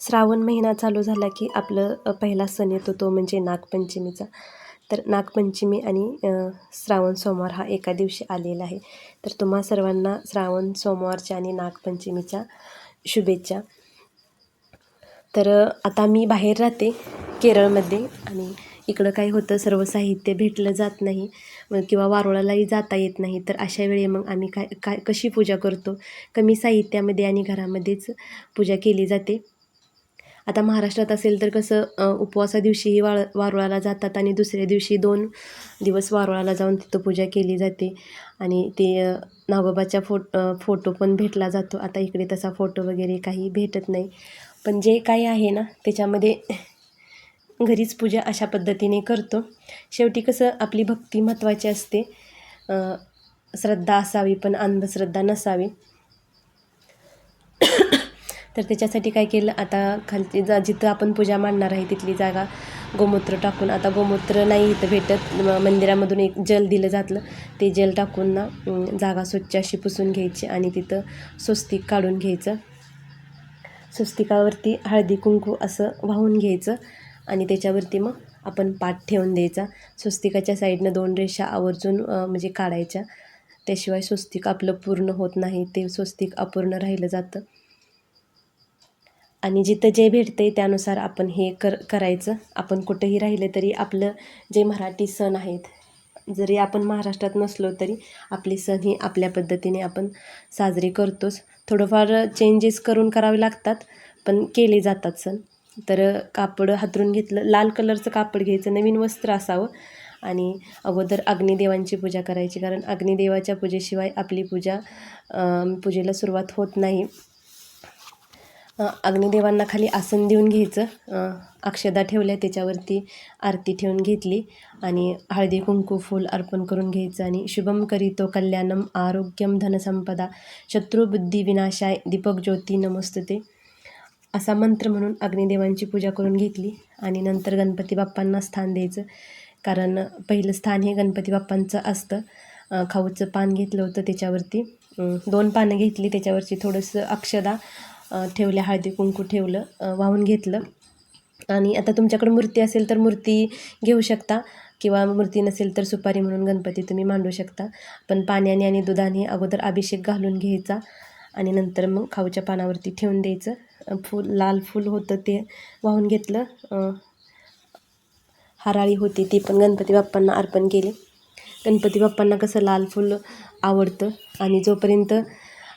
श्रावण महिना चालू झाला की आपलं पहिला सण येतो तो म्हणजे नागपंचमीचा. तर नागपंचमी आणि श्रावण सोमवार हा एका दिवशी आलेला आहे. तर तुम्हा सर्वांना श्रावण सोमवारच्या आणि नागपंचमीच्या शुभेच्छा. तर आता मी बाहेर राहते केरळमध्ये आणि इकडं काय होतं सर्व साहित्य भेटलं जात नाही. किंवा वारुळालाही जाता येत नाही. तर अशा वेळी मग आम्ही काय काय कशी पूजा करतो? कमी साहित्यामध्ये आणि घरामध्येच पूजा केली जाते. आता महाराष्ट्रात असेल तर कसं उपवासा दिवशीही वाळ वारुळाला जातात आणि दुसऱ्या दिवशी दोन दिवस वारुळाला जाऊन तिथं पूजा केली जाते. आणि ते नागोबाच्या फो फोटो पण भेटला जातो. आता इकडे तसा फोटो वगैरे काही भेटत नाही. पण जे काही आहे ना त्याच्यामध्ये घरीच पूजा अशा पद्धतीने करतो. शेवटी कसं आपली भक्ती महत्त्वाची असते. श्रद्धा असावी पण अंधश्रद्धा नसावी. तर त्याच्यासाठी काय केलं आता खालची जा जिथं आपण पूजा मांडणार आहे तिथली जागा गोमूत्र टाकून. आता गोमूत्र नाही इथं भेटत. म- मंदिरामधून एक जल दिलं जातलं. ते जल टाकून ना जागा स्वच्छ अशी पुसून घ्यायची आणि तिथं स्वस्तिक काढून घ्यायचं. स्वस्तिकावरती हळदी कुंकू असं वाहून घ्यायचं आणि त्याच्यावरती मग आपण पाठ ठेवून द्यायचा. स्वस्तिकाच्या साईडनं दोन रेषा आवर्जून म्हणजे काढायच्या. त्याशिवाय स्वस्तिक आपलं पूर्ण होत नाही. ते स्वस्तिक अपूर्ण राहिलं जातं. आणि जिथं जे भेटते त्यानुसार आपण हे कर करायचं. आपण कुठंही राहिलं तरी आपलं जे मराठी सण आहेत जरी आपण महाराष्ट्रात नसलो तरी आपले सण ही आपल्या पद्धतीने आपण साजरे करतोच. थोडंफार चेंजेस करून करावे लागतात पण केले जातात सण. तर कापड हातरून घेतलं लाल कलरचं कापड घ्यायचं नवीन वस्त्र असावं आणि अगोदर अग्निदेवांची पूजा करायची. कारण अग्निदेवाच्या पूजेशिवाय आपली पूजा पूजेला सुरुवात होत नाही. अग्निदेवांना खाली आसन देऊन घ्यायचं. अक्षदा ठेवल्या त्याच्यावरती आरती ठेवून घेतली आणि हळदी कुंकू फूल अर्पण करून घ्यायचं आणि शुभम करीतो कल्याणम आरोग्यम धनसंपदा. शत्रुबुद्धी विनाशाय दीपक ज्योती नमस्तते. असा मंत्र म्हणून अग्निदेवांची पूजा करून घेतली आणि नंतर गणपती बाप्पांना स्थान द्यायचं. कारण पहिलं स्थान हे गणपती बाप्पांचं असतं. खाऊचं पान घेतलं होतं त्याच्यावरती. दोन पानं घेतली त्याच्यावरची थोडंसं अक्षदा ठेवल्या हळदी कुंकू ठेवलं वाहून घेतलं. आणि आता तुमच्याकडे मूर्ती असेल तर मूर्ती घेऊ शकता किंवा मूर्ती नसेल तर सुपारी म्हणून गणपती तुम्ही मांडू शकता. पण पाण्याने आणि दुधाने अगोदर अभिषेक घालून घ्यायचा आणि नंतर मग खाऊच्या पानावरती ठेवून द्यायचं. फुल फूल लाल फूल होतं ते वाहून घेतलं. हराळी होती ती पण गणपती बाप्पांना अर्पण केली. गणपती बाप्पांना कसं लाल फूल आवडतं आणि जोपर्यंत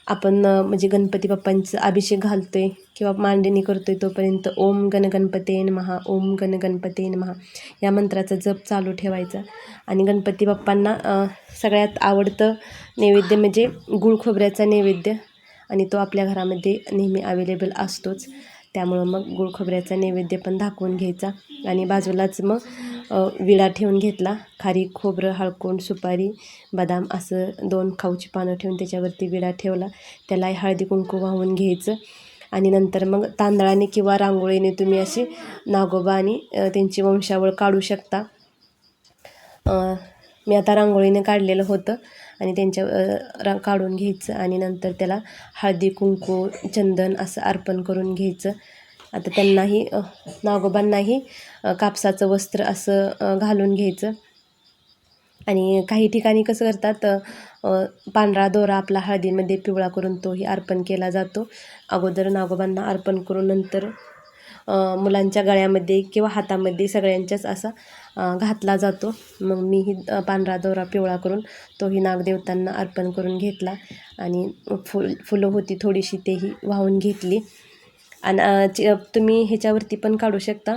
आपण म्हणजे गणपती बाप्पांचं अभिषेक घालतोय किंवा मांडणी करतोय तोपर्यंत ओम गण गणपते महा ओम गण गणपते महा या मंत्राचा जप चालू ठेवायचा. आणि गणपती बाप्पांना सगळ्यात आवडतं नैवेद्य म्हणजे गुळ खोबऱ्याचा नैवेद्य आणि तो आपल्या घरामध्ये नेहमी अवेलेबल असतोच. त्यामुळं मग गुळ खोबऱ्याचा नैवेद्य पण दाखवून घ्यायचा आणि बाजूलाच मग विडा ठेवून घेतला. खारी खोबरं हळकोंड सुपारी बदाम असं दोन खाऊची पानं ठेवून त्याच्यावरती विडा ठेवला. त्याला हळदी कुंकू वाहून घ्यायचं. आणि नंतर मग तांदळाने किंवा रांगोळीने तुम्ही अशी नागोबा आणि त्यांची वंशावळ काढू शकता. मी आता रांगोळीने काढलेलं होतं आणि त्यांच्या रा काढून घ्यायचं आणि नंतर त्याला हळदी कुंकू चंदन असं अर्पण करून घ्यायचं. आता त्यांनाही नागोबांनाही कापसाचं वस्त्र असं घालून घ्यायचं. आणि काही ठिकाणी कसं करतात पांढरा दोरा आपला हळदीमध्ये पिवळा करून तोही अर्पण केला जातो. अगोदर नागोबांना अर्पण करून नंतर मुलांच्या गळ्यामध्ये किंवा हातामध्ये सगळ्यांच्याच असा घातला जातो. मग मीही पांढरा दोरा पिवळा करून तोही नागदेवतांना अर्पण करून घेतला. आणि फुल फुलं होती थोडीशी तेही वाहून घेतली. आणि तुम्ही ह्याच्यावरती पण काढू शकता.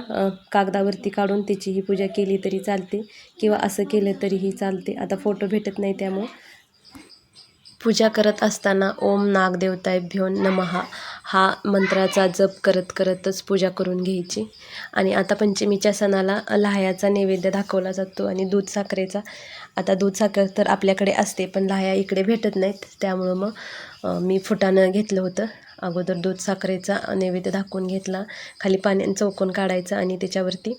कागदावरती काढून त्याचीही पूजा केली तरी चालते किंवा असं केलं तरीही चालते. आता फोटो भेटत नाही त्यामुळं. पूजा करत असताना ओम नागदेवताय भ्यो नमहा हा मंत्राचा जप करत करतच पूजा करून घ्यायची. आणि आता पंचमीच्या सणाला लहायाचा नैवेद्य दाखवला जातो आणि दूध साखरेचा. आता दूध साखर तर आपल्याकडे असते पण लहाया इकडे भेटत नाहीत. त्यामुळं मग मी फुटानं घेतलं होतं. अगोदर दूध साखरेचा नैवेद्य दाखवून घेतला खाली पाण्यानं चौकोन काढायचा आणि त्याच्यावरती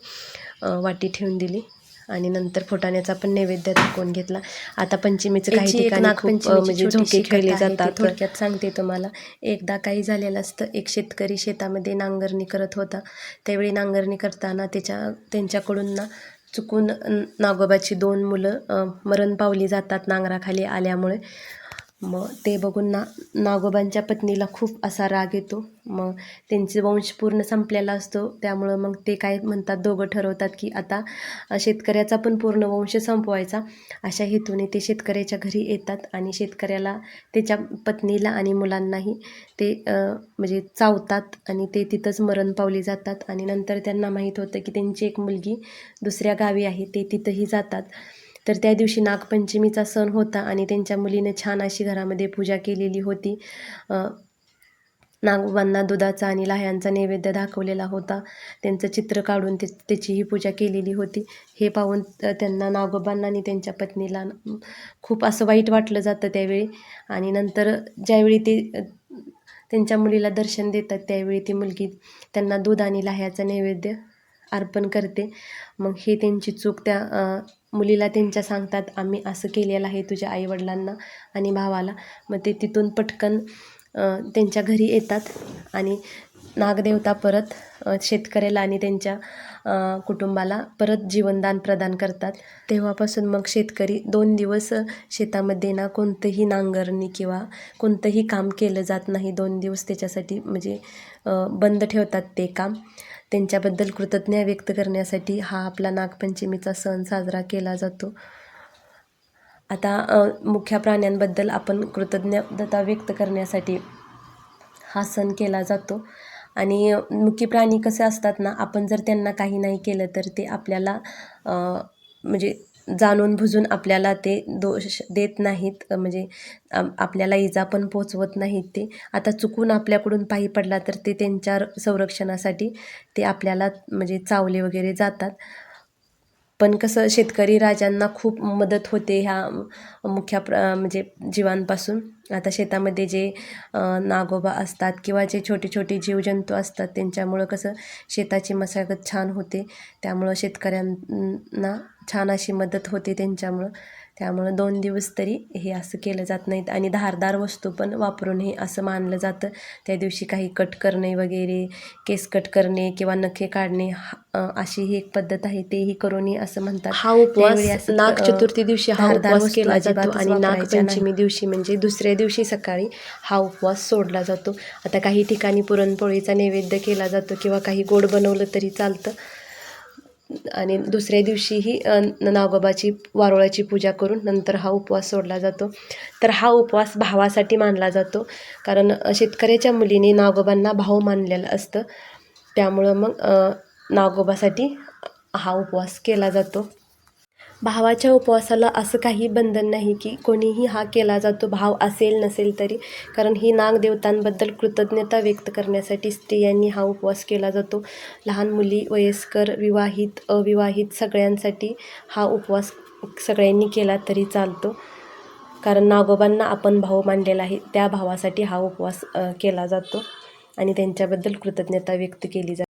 वाटी ठेवून दिली. आणि नंतर फुटाण्याचा पण नैवेद्य दाखवून घेतला. आता पंचमीचं काही ठिकाणी खूप म्हणजे झोके खेळले जातात. थोडक्यात सांगते तुम्हाला. एकदा काही झालेलं असतं एक शेतकरी शेतामध्ये नांगरणी करत होता. त्यावेळी नांगरणी करताना त्याच्या त्यांच्याकडून ना चुकून नागोबाची दोन मुलं मरण पावली जातात नांगराखाली आल्यामुळे. मग ते बघून ना नागोबांच्या पत्नीला खूप असा राग येतो. मग त्यांचे वंश पूर्ण संपलेला असतो. त्यामुळं मग ते काय म्हणतात दोघं ठरवतात की आता शेतकऱ्याचा पण पूर्ण वंश संपवायचा. अशा हेतूने ते शेतकऱ्याच्या घरी येतात आणि शेतकऱ्याला त्याच्या पत्नीला आणि मुलांनाही ते म्हणजे चावतात आणि ते तिथंच मरण पावली जातात. आणि नंतर त्यांना माहीत होतं की त्यांची एक मुलगी दुसऱ्या गावी आहे. ते तिथंही जातात. तर त्या दिवशी नागपंचमीचा सण होता आणि त्यांच्या मुलीने छान अशी घरामध्ये पूजा केलेली होती. अ, नागोबांना दुधाचा आणि लाह्यांचा नैवेद्य दाखवलेला होता. त्यांचं चित्र काढून ते त्याचीही पूजा केलेली होती. हे पाहून त्यांना नागोबांना आणि त्यांच्या पत्नीला खूप असं वाईट वाटलं जातं त्यावेळी. आणि नंतर ज्यावेळी ते त्यांच्या मुलीला दर्शन देतात त्यावेळी ती मुलगी त्यांना दूध आणि लाह्याचा नैवेद्य अर्पण करते. मग हे त्यांची चूक त्या मुलीला त्यांच्या सांगतात आम्ही असं केलेलं आहे तुझ्या आईवडिलांना आणि भावाला. मग ते तिथून पटकन त्यांच्या घरी येतात आणि नागदेवता परत शेतकऱ्याला आणि त्यांच्या कुटुंबाला परत जीवनदान प्रदान करतात. तेव्हापासून मग शेतकरी दोन दिवस शेतामध्ये ना कोणतंही नांगरणी किंवा कोणतंही काम केलं जात नाही. दोन दिवस त्याच्यासाठी म्हणजे बंद ठेवतात ते काम. त्यांच्याबद्दल कृतज्ञता व्यक्त करण्यासाठी हा आपला नागपंचमीचा सण साजरा केला जातो. आता मुख्या प्राण्यांबद्दल आपण कृतज्ञता व्यक्त करण्यासाठी हा सण केला जातो. आणि मुख्य प्राणी कसे असतात ना आपण जर त्यांना काही नाही केलं तर ते आपल्याला म्हणजे जाणून बुजून आपल्याला ते दोष देत नाहीत. म्हणजे आपल्याला इजा पण पोचवत नाहीत ते. आता चुकून आपल्याकडून पायी पडला तर ते त्यांच्या संरक्षणासाठी ते आपल्याला म्हणजे चावले वगैरे जातात. पण कसं शेतकरी राजांना खूप मदत होते ह्या मुख्या प्र म्हणजे जीवांपासून. आता शेतामध्ये जे नागोबा असतात किंवा जे छोटे छोटे जीवजंतू असतात त्यांच्यामुळं कसं शेताची मशागत छान होते. त्यामुळं शेतकऱ्यांना छान अशी मदत होते त्यांच्यामुळं. त्यामुळं दोन दिवस तरी हे असं केलं जात नाहीत. आणि धारदार वस्तू पण वापरून हे असं मानलं जातं. त्या दिवशी काही कट करणे वगैरे केस कट करणे किंवा नखे काढणे हा- अशी ही एक पद्धत आहे तेही करूनही असं म्हणतात. हा उपवास नाग चतुर्थी दिवशी हा धारदार उपवास केला जातो आणि नागपंचमी. दिवशी म्हणजे दुसऱ्या दिवशी सकाळी हा उपवास सोडला जातो. आता काही ठिकाणी पुरणपोळीचा नैवेद्य केला जातो किंवा काही गोड बनवलं तरी चालतं. आणि दुसऱ्या दिवशीही नागोबाची वारुळाची पूजा करून नंतर हा उपवास सोडला जातो. तर हा उपवास भावासाठी मानला जातो. कारण शेतकऱ्याच्या मुलीने नागोबांना भाऊ मानलेलं असतं. त्यामुळं मग नागोबासाठी हा उपवास केला जातो. भावाच्या उपवासाला असं काही बंधन नाही की कोणीही हा केला जातो भाव असेल नसेल तरी. कारण ही नागदेवतांबद्दल कृतज्ञता व्यक्त करण्यासाठी स्त्रियांनी हा उपवास केला जातो. लहान मुली वयस्कर विवाहित अविवाहित सगळ्यांसाठी हा उपवास सगळ्यांनी केला तरी चालतो. कारण नागोबांना आपण भाव मानलेला आहे त्या भावासाठी हा उपवास केला जातो आणि त्यांच्याबद्दल कृतज्ञता व्यक्त केली जाते